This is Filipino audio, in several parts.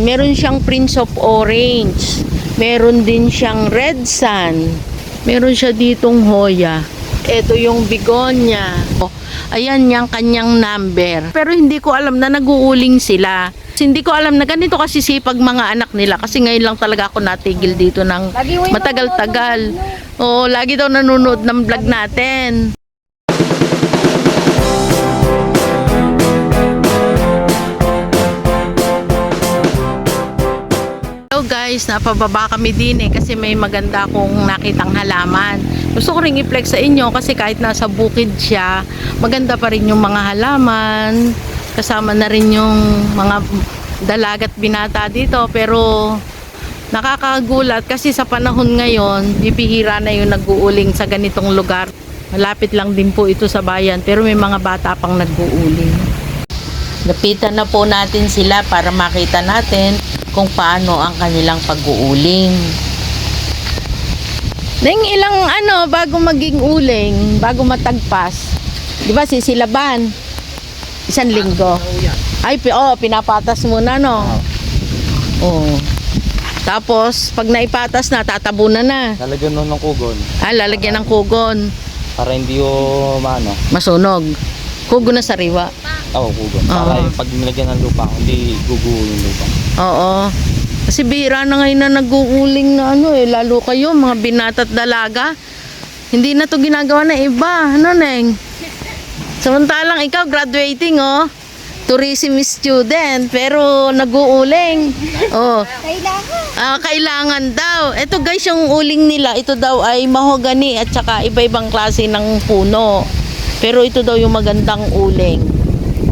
Meron siyang Prince of Orange. Meron din siyang Red Sun. Meron siya ditong Hoya. Ito yung Bigonia. Oh, Ayan yung kanyang number. Pero hindi ko alam na nag-uuling sila. Hindi ko alam na ganito kasi sipag mga anak nila. Kasi ngayon lang talaga ako natigil dito ng matagal-tagal. Oo, lagi daw nanonood ng vlog natin. Guys, napababa kami din eh kasi may maganda akong nakitang halaman. Gusto ko ring i-flex sa inyo kasi kahit nasa bukid siya, maganda pa rin yung mga halaman. Kasama na rin yung mga dalagat binata dito pero nakakagulat kasi sa panahon ngayon, bibihira na yung nag-uuling sa ganitong lugar. Malapit lang din po ito sa bayan pero may mga bata pang nag-uuling. Lapitan na po natin sila para makita natin kung paano ang kanilang pag-uuling. Neng ilang ano bago maging uling, bago matagpas. 'Di ba sisilaban? Isang linggo. Ay, pi- oh, pinapatas muna no. Oh. Tapos pag naipatas na, tatabunan na. Lalagyan nun ng kugon Ah, lalagyan ng kugon. para hindi yung maano. Masunog. Kugon na sariwa. Oo, kugon. Oo. Para yung pag nilagyan ng lupa, hindi guguho yung lupa. Oo. Kasi bira na ngayon na nag-uuling na ano eh, lalo kayo, mga binata't dalaga. Hindi na to ginagawa na iba. Ano, Neng? Samantalang ikaw, graduating, oh. Tourism student, pero nag-uuling. Oh. Kailangan. Ah, kailangan daw. Ito guys, yung uling nila, ito daw ay mahogani at saka iba-ibang klase ng puno. Pero ito daw yung magandang uling.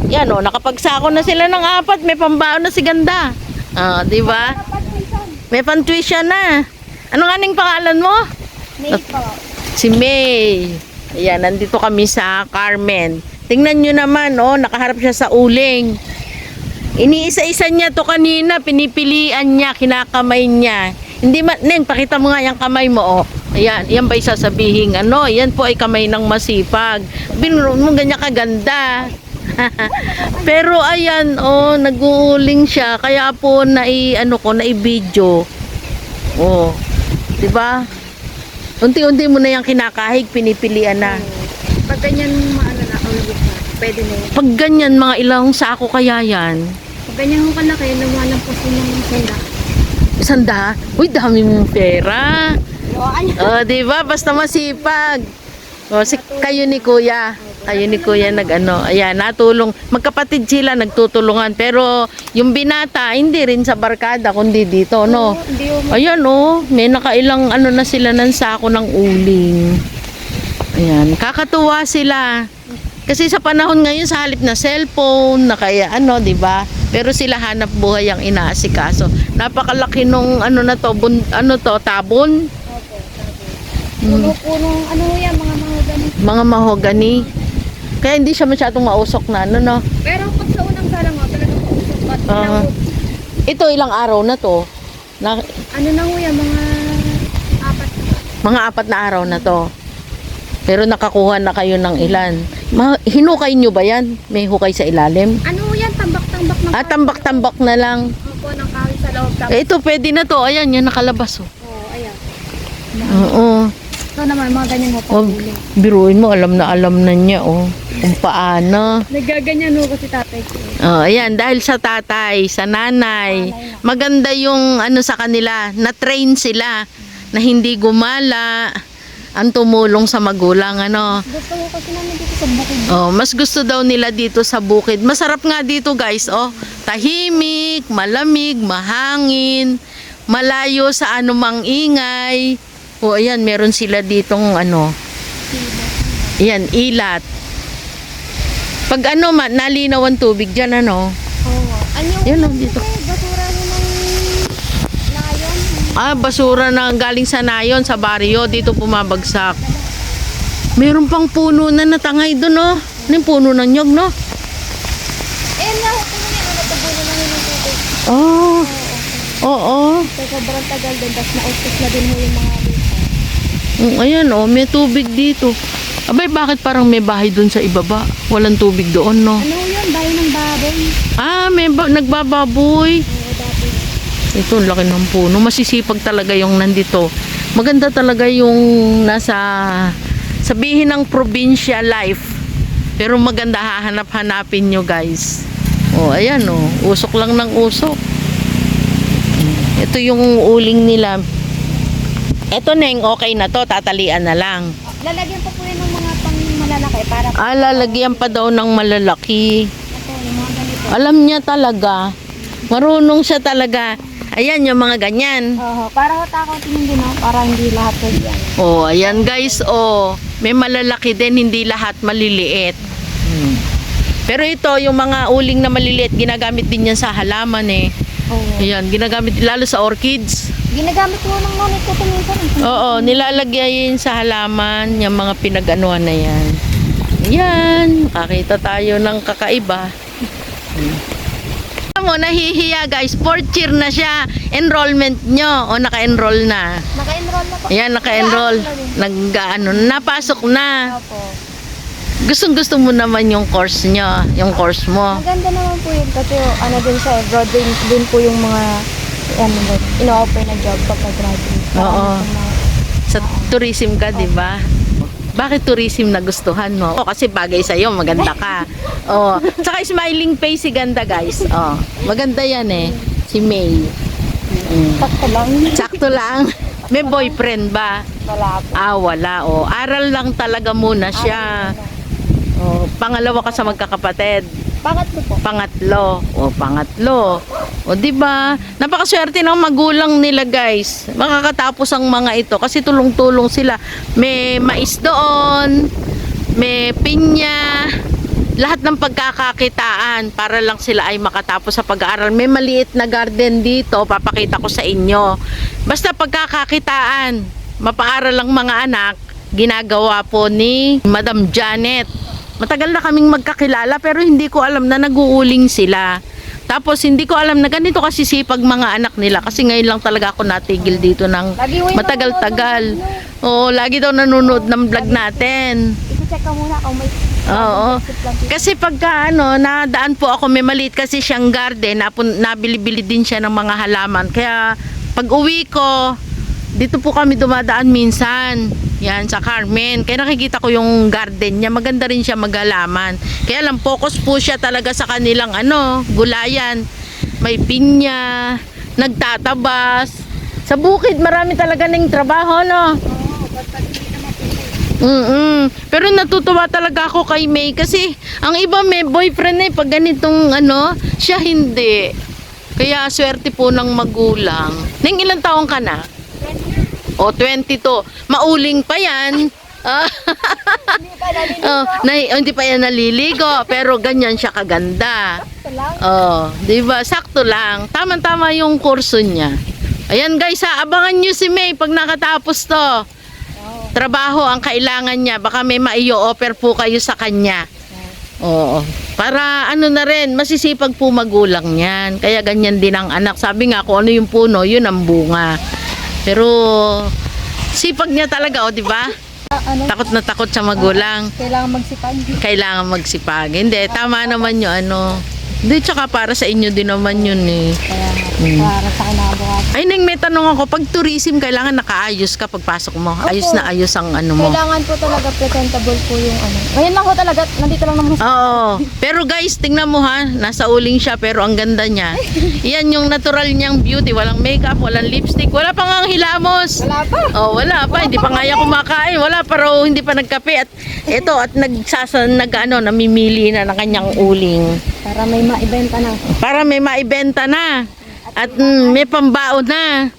Yan oh, nakapagsako na sila ng apat, may pambaon na si ganda. Ah, di ba? May pan-tuition na. Ano nga ning pangalan mo? May po. Si May. Ayan, nandito kami sa Carmen. Tingnan nyo naman, oh, nakaharap siya sa uling. Iniisa-isa niya to kanina, pinipilian niya, kinakamay niya. Hindi man, Neng, pakita mo nga yung kamay mo, oh. Ayan, yan ba sasabihin, ano, yan po ay kamay ng masipag. Binuro mo ganyan kaganda. Pero ayan, oh, nag-uuling siya, kaya po nai, ano ko, nai-video. Oh, di ba? Unti-unti mo na yung kinakahig, pinipilian na. Pag ganyan maano na, ulit na. Pwede na yun. Pag ganyan, mga ilang sako kaya yan? Pag ganyan mo kalaki, lumalang po sa mga sila. Isang da? Uy, dami mong pera. Oh, di ba? Basta masipag. Oh, si, kayo ni Kuya. Kayo ni Kuya nag-ano. Ayan, natulong. Magkapatid sila, nagtutulungan. Pero yung binata, hindi rin sa barkada, kundi dito, no? Ayan, oh. May nakailang ano na sila ng sako ng uling. Ayan, kakatuwa sila. Kasi sa panahon ngayon, sa halip na cellphone, na kaya ano, di ba? Pero sila hanap buhay ang inaasikaso. Napakalaki nung ano na to, bun, ano to, tabon. Puno-punong ano yan, mga ganun. mga mahogani. Kaya hindi siya masyadong mausok na ano, no? Pero pag sa unang sala mo, talagang mausok. At ilang, Ito, ilang araw na to? Na, ano na ho yan, mga apat na. mga apat na araw na to. Pero nakakuha na kayo ng ilan. Ma, hinukay nyo ba yan? May hukay sa ilalim? Ano yan, tambak-tambak ng Ah, tambak-tambak na lang. Opo, ng kahoy sa loob. Eh, ito pwede na to. Ayan, yan nakalabas oh. Oo, ayan. Oo. Ito naman, mga ganyan mo pag biruin mo, alam na alam na niya oh. Kung paano. Nagaganyan ho kasi tatay ko. Oh, ayan, dahil sa tatay, sa nanay, maganda yung ano sa kanila, na-train sila na hindi gumala ang tumulong sa magulang ano. Gusto ko kasi namin dito sa bukid. Oh, mas gusto daw nila dito sa bukid. Masarap nga dito, guys, oh. Tahimik, malamig, mahangin, malayo sa anumang ingay. O ayan, meron sila ditong ano. Ayan, ilat. Pag ano, ma, nalinaw ang tubig dyan, ano. Oo. Ano yung Yan, oh, dito. eh, basura ng layon? Ah, basura na galing sa nayon, sa baryo, dito bumabagsak. Meron pang puno na natangay doon, no? Ano yung puno ng nyog, no? Eh, na, kung ano yan, natubuno na yun ng tubig. Oh, oo. So, sobrang tagal din, tapos naustos na din mo yung mga Mm, ayan, oh, may tubig dito. Abay, bakit parang may bahay doon sa ibaba? Walang tubig doon, no? Ano yun, bayo ng baboy. Ah, may ba- nagbababoy. Oo, dati. Ito, laki ng puno. Masisipag talaga yung nandito. Maganda talaga yung nasa, sabihin ng probinsya life. Pero maganda hahanap-hanapin nyo guys. Oh, ayan oh. Usok lang ng usok. Ito yung uling nila. Ito neng, okay na to. Tatalian na lang. Lalagyan pa po yun ng mga pang malalaki para. Ah, lalagyan pa daw ng malalaki. Ito, yung mga ganito. Alam niya talaga. Marunong siya talaga. Ayan, yung mga ganyan. Oo, para hatakotin yung din, para hindi lahat po yan. Oh, ayan guys, oh. May malalaki din, hindi lahat maliliit. Hmm. Pero ito, yung mga uling na maliliit, ginagamit din yan sa halaman eh. Oo. Ayan, ginagamit lalo sa orchids. Ginagamit ko ng nanay ko ito minsan. eh. Oo, nilalagay yun sa halaman, yung mga pinag-anuhan na yan. Yan, makakita tayo ng kakaiba. Alam mo, nahihiya guys, fourth year na siya. Enrollment nyo, o naka-enroll na. Naka-enroll na po. Ayan, naka-enroll. Nag, ano, napasok na. Opo. Gustong gusto mo naman yung course nyo, yung course mo. Maganda naman po yun kasi ano din sa broad din, din po yung mga ano ba, ino-offer na job pagka graduate. Oo. Sa tourism ka, di ba? Bakit tourism na gustuhan mo? O, kasi bagay sa'yo, maganda ka. Oh, Tsaka smiling face si ganda, guys. Oh, maganda yan eh. Si May. Mm. Sakto lang. Sakto lang. May boyfriend ba? Wala po. Ah, wala. Oh, aral lang talaga muna siya. Oh, pangalawa ka sa magkakapatid. Pangatlo po. Pangatlo. O, pangatlo. O, di ba? Napakaswerte ng magulang nila, guys. Makakatapos ang mga ito kasi tulong-tulong sila. May mais doon, may pinya, lahat ng pagkakakitaan para lang sila ay makatapos sa pag-aaral. May maliit na garden dito, papakita ko sa inyo. Basta pagkakakitaan, mapaaral lang mga anak, ginagawa po ni Madam Janet. Matagal na kaming magkakilala pero hindi ko alam na naguuling sila. Tapos hindi ko alam na ganito kasi sipag mga anak nila kasi ngayon lang talaga ako natigil dito ng matagal-tagal. Oo, lagi daw nanonood ng vlog natin. I-check ka muna kung may Oo. Kasi pagka ano, nadaan po ako, may maliit kasi siyang garden, napun, nabili-bili din siya ng mga halaman. Kaya pag uwi ko, dito po kami dumadaan minsan. Yan, sa Carmen. Kaya nakikita ko yung garden niya. Maganda rin siya maghalaman. Kaya lang, focus po siya talaga sa kanilang ano, gulayan. May pinya, nagtatabas. Sa bukid, marami talaga ng trabaho, no? Mm Pero natutuwa talaga ako kay May kasi ang iba may boyfriend eh pag ganitong ano, siya hindi. Kaya swerte po ng magulang. Neng ilang taong ka na? O 22. Mauling pa yan. Ah, Hindi pa naliligo. oh, na, oh, hindi pa yan naliligo pero ganyan siya kaganda. Sakto lang. Oh, 'di ba? Sakto lang. Tama-tama yung kurso niya. Ayan guys, ha, abangan niyo si May pag nakatapos 'to. Oo. Trabaho ang kailangan niya. Baka may maio-offer po kayo sa kanya. Oo. Para ano na rin, masisipag po magulang niyan. Kaya ganyan din ang anak. Sabi nga, kung ano yung puno, yun ang bunga. Pero, sipag niya talaga, o, di ba? Ah, ano? Takot na takot sa magulang. Kailangan magsipag. Kailangan magsipag. Hindi, tama naman yun, ano. Hindi, tsaka para sa inyo din naman yun, eh. Kaya Mm. para sa kinabukas. Ay, Neng, may tanong ako. Pag tourism, kailangan nakaayos ka pagpasok mo. Ayos na ayos ang ano mo. Kailangan po talaga presentable po yung ano. Ngayon lang po talaga, nandito lang naman. Oo. Pero guys, tingnan mo ha, nasa uling siya pero ang ganda niya. Yan yung natural niyang beauty, walang makeup, walang lipstick, wala pa nga ang hilamos. Wala pa. Oh, wala pa, hindi pa nga yan kumakain, wala pa raw, hindi pa nagkape at ito at nagsasa nag ano, namimili na ng kanyang uling Para may maibenta na. para may maibenta na at mm, may pambaon na.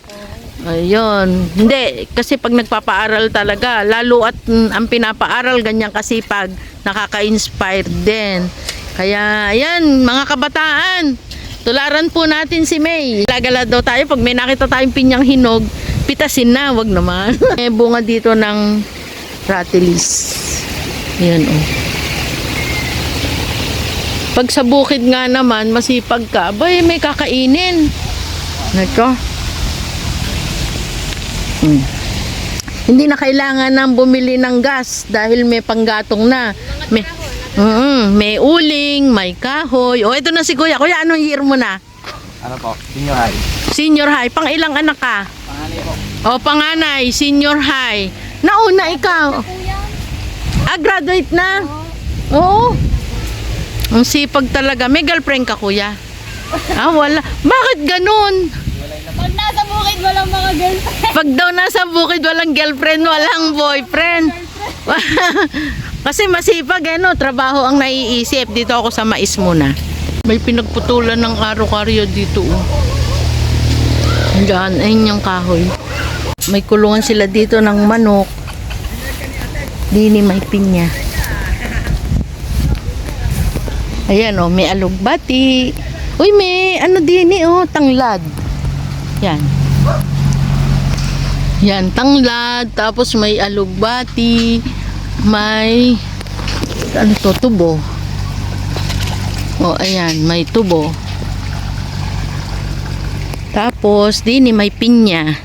Ayun. Hindi, kasi pag nagpapaaral talaga, lalo at mm, ang pinapaaral, ganyan kasipag, nakaka-inspire din. Kaya, ayan, mga kabataan, tularan po natin si May. Lagala daw tayo, pag may nakita tayong pinyang hinog, pitasin na, wag naman. may bunga dito ng ratilis. Yan, oh. Pag sa bukid nga naman, masipag ka, bay, may kakainin. Ito. Hmm. Hindi na kailangan nang bumili ng gas dahil may panggatong na. May, Mm, may uling, may kahoy. O, ito na si Kuya. Kuya, anong year mo na? Ano po? Senior high. Senior high. Pang ilang anak ka? O, panganay, senior high. Nauna ikaw. Ah, graduate na? Oo. Ang sipag talaga. May girlfriend ka, kuya? Ah, wala. Bakit ganun? Pag nasa bukid, walang mga girlfriend. Pag daw nasa bukid, walang girlfriend, walang boyfriend. Kasi masipag, eh, no? Trabaho ang naiisip. Dito ako sa mais muna. May pinagputulan ng aro-karyo dito, oh. Diyan, ayun yung kahoy. May kulungan sila dito ng manok. Dini may pinya. Ayan, oh, may alugbati. Uy, may ano dini, oh, tanglad. Yan. Yan, tanglad. Tapos may alugbati. May, ano to, tubo. O, ayan, may tubo. Tapos, din may pinya.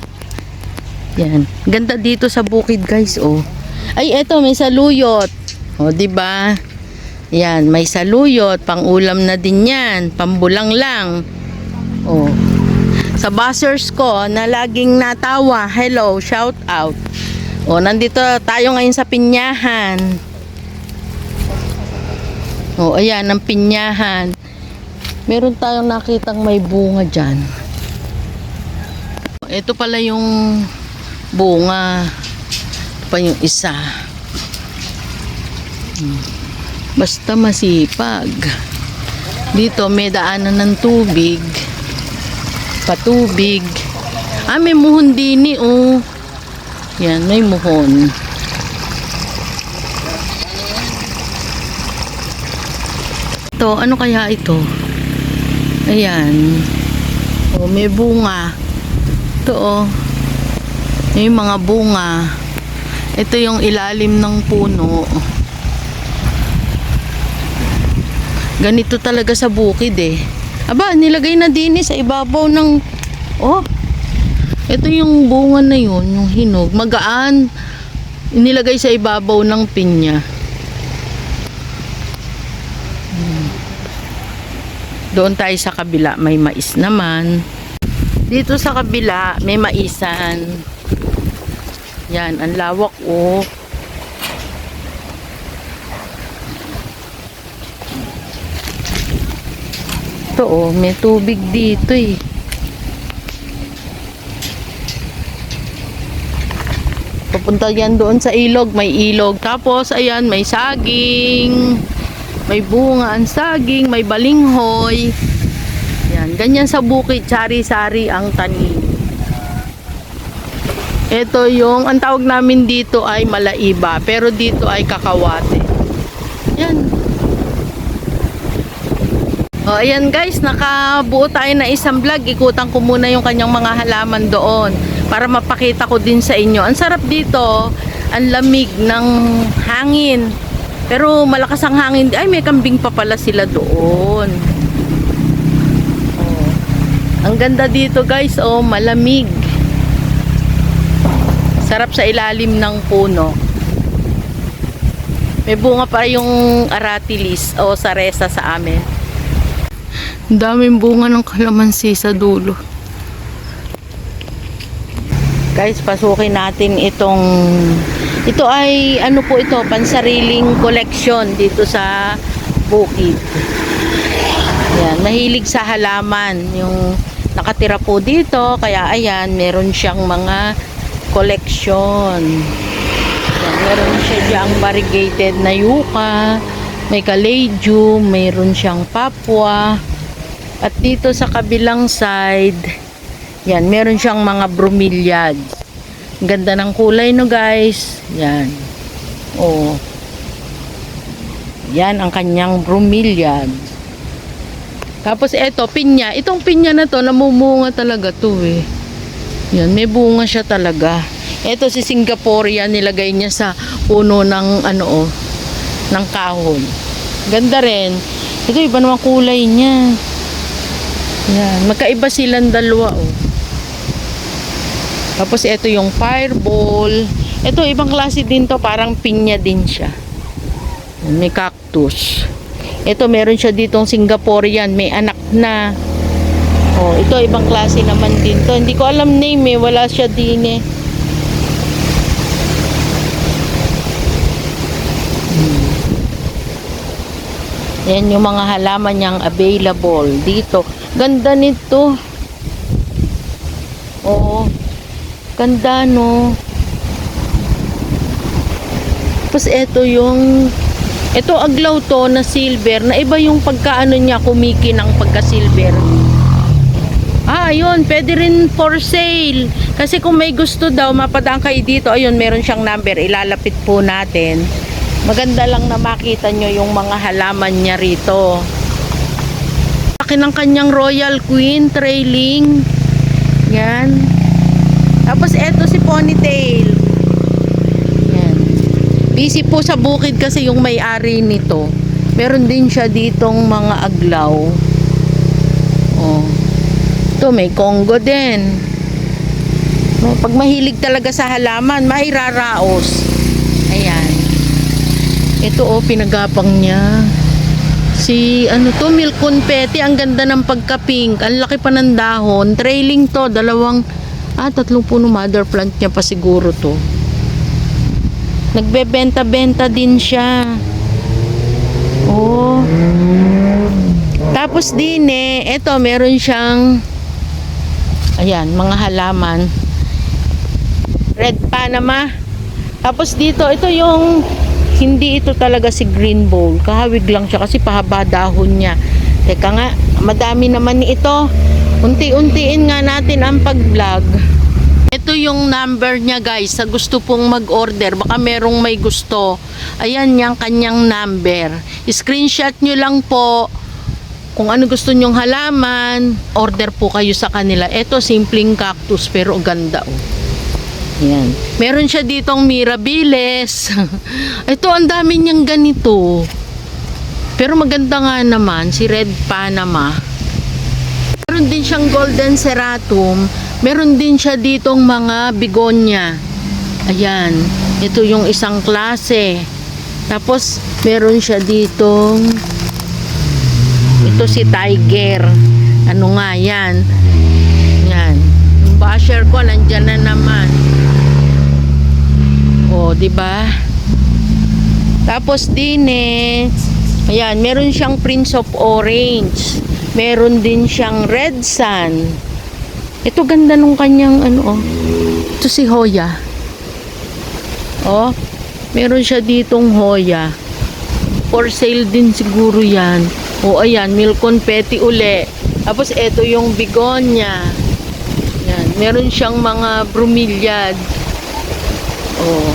Yan. Ganda dito sa bukid, guys, oh. Ay, eto, may saluyot. O, di ba? Yan, may saluyot. Pang-ulam na din yan. Pambulang lang. Oh. Sa buzzers ko na laging natawa. Hello, shout out. O, nandito tayo ngayon sa pinyahan. O, ayan, ang pinyahan. Meron tayong nakitang may bunga dyan. Ito pala yung bunga. Ito pa yung isa. Hmm. Basta masipag. Dito may daanan ng tubig. Patubig. Ah, may muhon din eh, oh. Yan, may muhon. Ito, ano kaya ito? Ayan. Oh, may bunga. Ito, oh. May mga bunga. Ito yung ilalim ng puno. Ganito talaga sa bukid eh. Aba, nilagay na din eh sa ibabaw ng... Oh, ito yung bunga na yun, yung hinog. Magaan. Inilagay sa ibabaw ng pinya. Hmm. Doon tayo sa kabila, may mais naman. Dito sa kabila, may maisan. Yan, ang lawak oh. Ito oh, may tubig dito eh. Papunta yan doon sa ilog, may ilog. Tapos, ayan, may saging. May bunga ang saging, may balinghoy. Yan, ganyan sa bukid, sari-sari ang tanim. Ito yung, ang tawag namin dito ay malaiba, pero dito ay kakawate. Yan. O, ayan guys, nakabuo tayo na isang vlog. Ikutan ko muna yung kanyang mga halaman doon para mapakita ko din sa inyo. Ang sarap dito, ang lamig ng hangin. Pero malakas ang hangin. Ay, may kambing pa pala sila doon. Oh. Ang ganda dito guys, oh, malamig. Sarap sa ilalim ng puno. May bunga pa yung aratilis o saresa sa amin. Daming bunga ng kalamansi sa dulo. Guys, pasukin natin itong ito ay ano po ito, pansariling collection dito sa bukid. Yan, mahilig sa halaman yung nakatira po dito, kaya ayan, meron siyang mga collection. Yan, meron siya diyang variegated na yuca, may kaleju, meron siyang papua. At dito sa kabilang side, yan, meron siyang mga bromeliad. Ganda ng kulay no guys. Yan. Oh. Yan ang kanyang bromeliad. Tapos eto, pinya. Itong pinya na to, namumunga talaga to eh. Yan, may bunga siya talaga. Eto si Singaporean, nilagay niya sa puno ng ano oh, ng kahon. Ganda rin. Ito, iba naman kulay niya. Yan, magkaiba silang dalawa oh. Tapos ito yung fireball. Ito ibang klase din to, parang pinya din siya. May cactus. Ito meron siya ditong Singaporean, may anak na. Oh, ito ibang klase naman din to. Hindi ko alam name eh, wala siya din eh. Yan yung mga halaman niyang available dito. Ganda nito. Oo. Ganda no. Tapos ito yung ito aglaw to na silver na iba yung pagkaano niya kumiki ng pagka silver. Ah, ayun, pwede rin for sale. Kasi kung may gusto daw, mapadaan kayo dito. Ayun, meron siyang number. Ilalapit po natin. Maganda lang na makita nyo yung mga halaman niya rito. Laki ng kanyang Royal Queen trailing. Yan. Tapos eto si Ponytail. Yan. Busy po sa bukid kasi yung may-ari nito. Meron din siya ditong mga aglaw. Oh. Ito may Congo din. No, pag mahilig talaga sa halaman, mahiraraos. Ito oh, pinagapang niya. Si ano to, milk confetti. Ang ganda ng pagka-pink. Ang laki pa ng dahon. Trailing to. Dalawang, ah, tatlong puno mother plant niya pa siguro to. Nagbebenta-benta din siya. Oh. Tapos din eh, eto meron siyang ayan, mga halaman. Red Panama. Tapos dito, ito yung hindi ito talaga si green bowl. Kahawig lang siya kasi pahaba dahon niya. Teka nga, madami naman ito. Unti-untiin nga natin ang pag-vlog. Ito yung number niya guys. Sa gusto pong mag-order, baka merong may gusto. Ayan yung kanyang number. Screenshot nyo lang po kung ano gusto nyong halaman, order po kayo sa kanila. Ito, simpleng cactus pero ganda oh. Yan. Meron siya ditong mirabilis. Ito, ang dami niyang ganito. Pero maganda nga naman, si Red Panama. Meron din siyang golden seratum. Meron din siya ditong mga bigonya. Ayan. Ito yung isang klase. Tapos, meron siya ditong ito si Tiger. Ano nga yan? Yan. Yung basher ko, nandyan na naman. O, di ba? Tapos din eh, ayan, meron siyang Prince of Orange. Meron din siyang Red Sun. Ito ganda nung kanyang ano oh. Ito si Hoya. Oh, meron siya ditong Hoya. For sale din siguro yan. O ayan, milk confetti uli. Tapos ito yung bigonya. Yan, meron siyang mga bromeliad. Oh.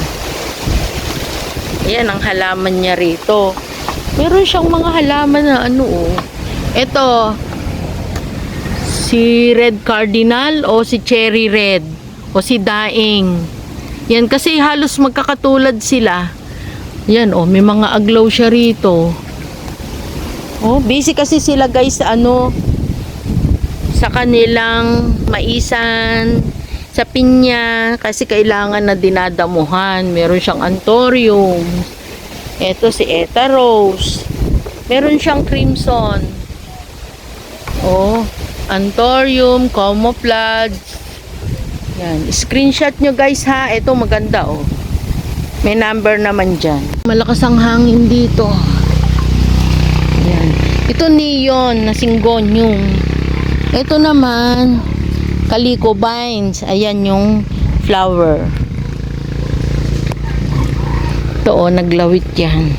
Ayan ang halaman niya rito. Meron siyang mga halaman na ano oh. Ito si red cardinal o si cherry red o si daing. Yan kasi halos magkakatulad sila. Yan oh, may mga aglaw siya rito. Oh, busy kasi sila guys sa ano sa kanilang maisan, sa pinya kasi kailangan na dinadamuhan. Meron siyang antorium. Ito si Eta Rose. Meron siyang crimson. Oh, antorium, camouflage. Yan, screenshot nyo guys ha. Ito maganda oh. May number naman dyan. Malakas ang hangin dito. Yan. Ito neon na syngonium. Ito naman Calico vines. Ayan yung flower. Ito oh, naglawit yan.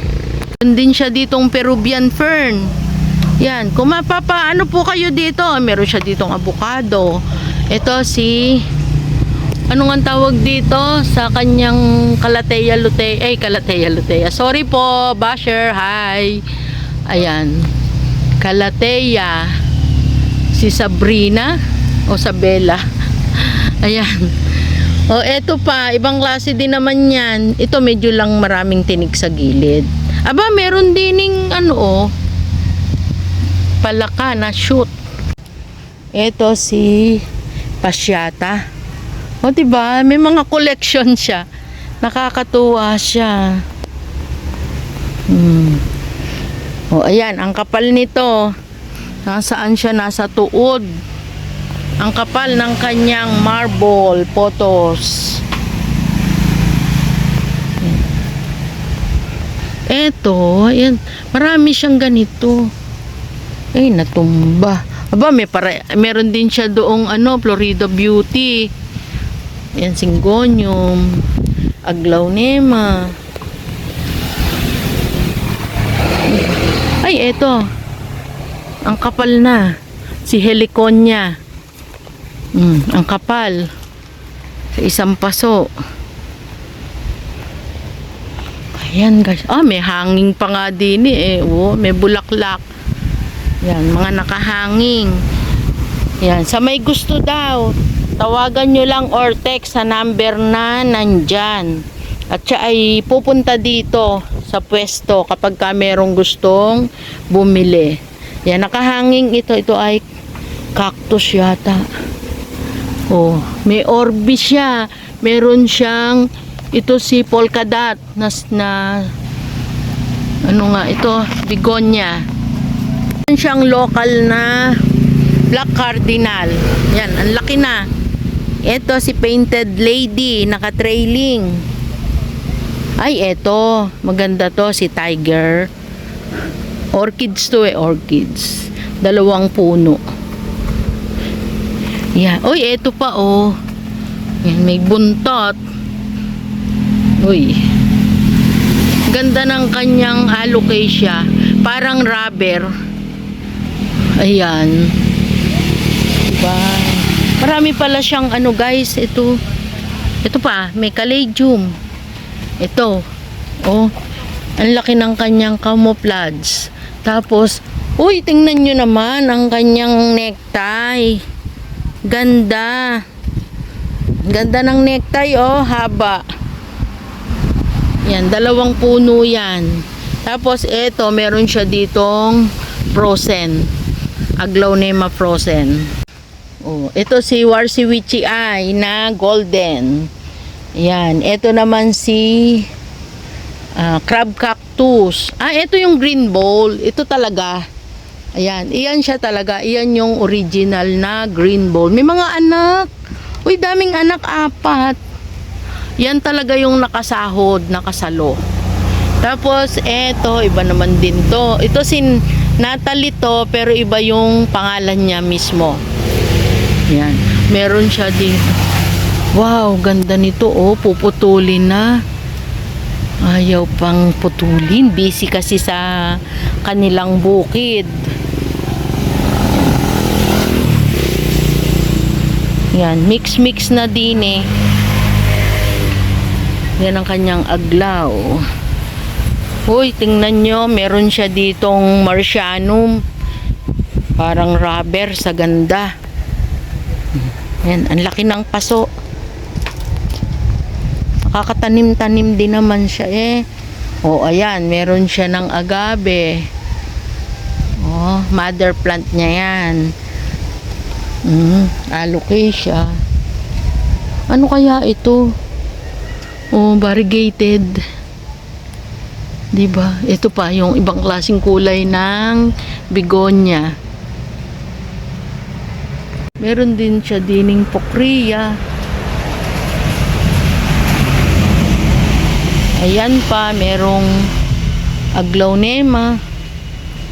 Meron din siya ditong Peruvian fern. Yan. Kung mapapa, ano po kayo dito? Meron siya ditong avocado. Ito si ano nga tawag dito sa kanyang Calathea lutea ay Calathea lutea sorry po basher hi ayan Calathea si Sabrina o Sabela ayan o eto pa ibang klase din naman yan ito medyo lang maraming tinig sa gilid aba meron dining ano oh palaka na shoot eto si Pasyata o, diba? May mga collection siya. Nakakatuwa siya. Hmm. O, ayan. Ang kapal nito. Nasaan siya? Nasa tuod. Ang kapal ng kanyang marble photos. Eto, ayan. Marami siyang ganito. Ay, natumba. Aba, may para, meron din siya doong ano, Florida Beauty. Ayan, Syngonium. Aglaonema. Ay, eto. Ang kapal na. Si Heliconia. Mm, ang kapal. Sa isang paso. Ayan guys. Ah, may hanging pa nga din eh. Oh, may bulaklak. Yan, mga nakahanging. Yan, sa may gusto daw, tawagan nyo lang or text sa number na nandyan. At siya ay pupunta dito sa pwesto kapag ka merong gustong bumili. Yan, nakahanging ito. Ito ay cactus yata. Oh, may orbi siya. Meron siyang ito si polka dot na, na ano nga ito, bigonya. Meron siyang local na black cardinal. Yan, ang laki na. Ito si painted lady, naka-trailing. Ay, eto. Maganda to si tiger. Orchids to eh, orchids. Dalawang puno. Yan. Uy, eto pa oh. Yan, may buntot. Uy. Ganda ng kanyang alocasia. Parang rubber. Ayan. Diba? Marami pala siyang ano guys. Ito. Ito pa. May caladium. Ito. Oh. Ang laki ng kanyang camouflage. Tapos, uy, tingnan nyo naman ang kanyang necktie. Ganda. Ganda ng necktie, oh, haba. Yan, dalawang puno yan. Tapos, eto, meron siya ditong frozen. Aglaonema frozen. Oh, ito si Warsiwichi Eye na golden. Yan, ito naman si ah, crab cactus. Ah, ito yung green bowl. Ito talaga. Ayan, iyan siya talaga. Iyan yung original na green bowl. May mga anak. Uy, daming anak, apat. Yan talaga yung nakasahod, nakasalo. Tapos, eto, iba naman din to. Ito si Natalie to, pero iba yung pangalan niya mismo. Yan. Meron siya dito. Wow, ganda nito. Oh, puputulin na. Ayaw pang putulin. Busy kasi sa kanilang bukid. Yan, mix-mix na din eh. Yan ang kanyang aglaw. Uy, tingnan nyo, meron siya ditong marcianum. Parang rubber sa ganda. Yan, ang laki ng paso. Nakakatanim-tanim din naman siya eh. O, ayan, meron siya ng agave. Oh, mother plant niya yan. Mm, alocasia. Ano kaya ito? Oh, variegated. 'Di ba? Ito pa yung ibang klaseng kulay ng begonia. Meron din siya dining pokria. Ayan pa, merong aglaonema.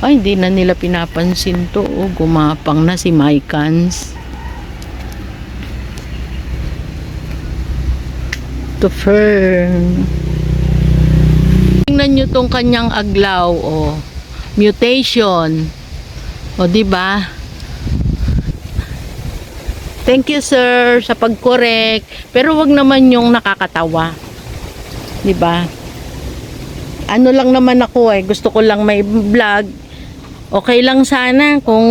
Ay, hindi na nila pinapansin to. Oh, gumapang na si Mycans. To fern. Tingnan nyo tong kanyang aglaw, oh. Mutation. O, di ba? Thank you, sir, sa pag-correct. Pero wag naman yung nakakatawa. Di ba? Ano lang naman ako eh. Gusto ko lang may vlog. Okay lang sana kung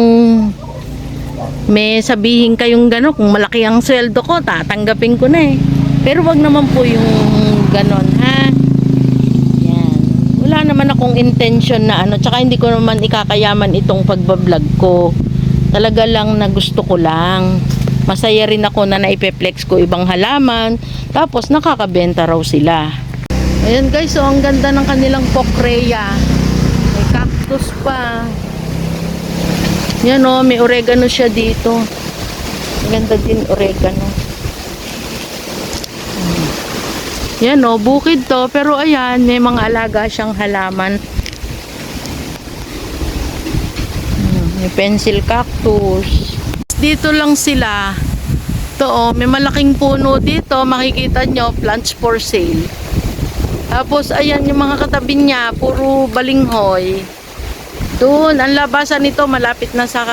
may sabihin kayong gano'n. Kung malaki ang sweldo ko, tatanggapin ko na eh. Pero wag naman po yung ganon, ha? Yan. Wala naman akong intention na ano. Tsaka hindi ko naman ikakayaman itong pagbablog ko. Talaga lang na gusto ko lang. Masaya rin ako na naipeplex ko ibang halaman. Tapos nakakabenta raw sila. Ayan guys, so ang ganda ng kanilang pokreya. May cactus pa. Yan o, may oregano siya dito. Ganda din oregano. Yan o, bukid to. Pero ayan, may mga alaga siyang halaman. Hmm, May pencil cactus. Dito lang sila. Ito oh, may malaking puno dito. Makikita nyo, plants for sale. Tapos, ayan, yung mga katabi niya, puro balinghoy. Doon, ang labasan nito, malapit na sa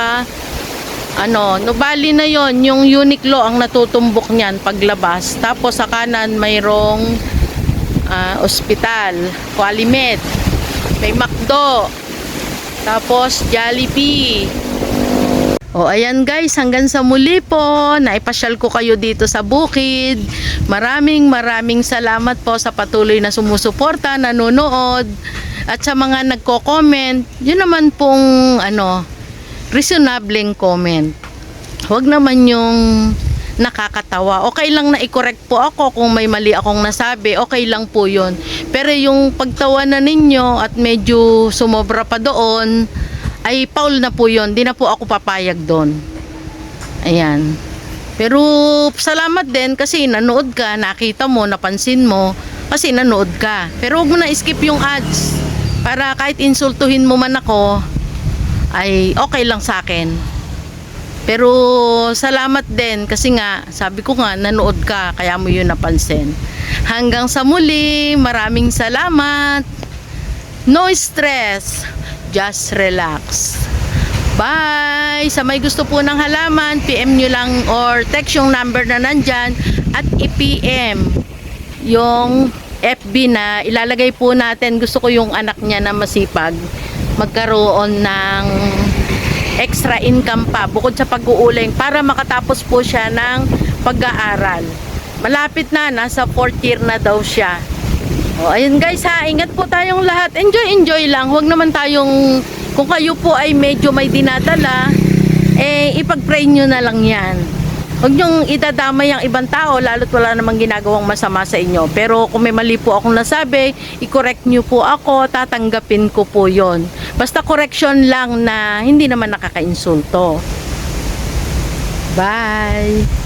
ano, Nubali na yon yung Uniqlo ang natutumbok niyan paglabas. Tapos sa kanan mayroong ah, ospital, Qualimed, may McDo, tapos Jollibee. O ayan guys, hanggang sa muli po, naipasyal ko kayo dito sa bukid. Maraming maraming salamat po sa patuloy na sumusuporta, nanonood, at sa mga nagko-comment, yun naman pong ano, reasonableng comment. Huwag naman yung nakakatawa. Okay lang na i-correct po ako kung may mali akong nasabi. Okay lang po yun. Pero yung pagtawanan ninyo at medyo sumobra pa doon, ay paul na po yun. Di na po ako papayag doon. Ayan. Pero salamat din kasi nanood ka, nakita mo, napansin mo, kasi nanood ka. Pero huwag mo na skip yung ads para kahit insultuhin mo man ako, ay okay lang sa akin. Pero salamat din kasi nga, sabi ko nga, nanood ka, kaya mo yun napansin. Hanggang sa muli, maraming salamat. No stress, just relax. Bye! Sa may gusto po ng halaman, PM nyo lang or text yung number na nandyan at i-PM yung FB na ilalagay po natin. Gusto ko yung anak niya na masipag magkaroon ng extra income pa bukod sa pag-uuling para makatapos po siya ng pag-aaral. Malapit na, nasa 4th year na daw siya. O, ayun guys ha, ingat po tayong lahat. Enjoy, enjoy lang. Huwag naman tayong, kung kayo po ay medyo may dinadala, eh, ipag-pray nyo na lang yan. Huwag nyong idadamay ang ibang tao, lalo't wala namang ginagawang masama sa inyo. Pero kung may mali po akong nasabi, i-correct nyo po ako, tatanggapin ko po yon. Basta correction lang na hindi naman nakakainsulto. Bye!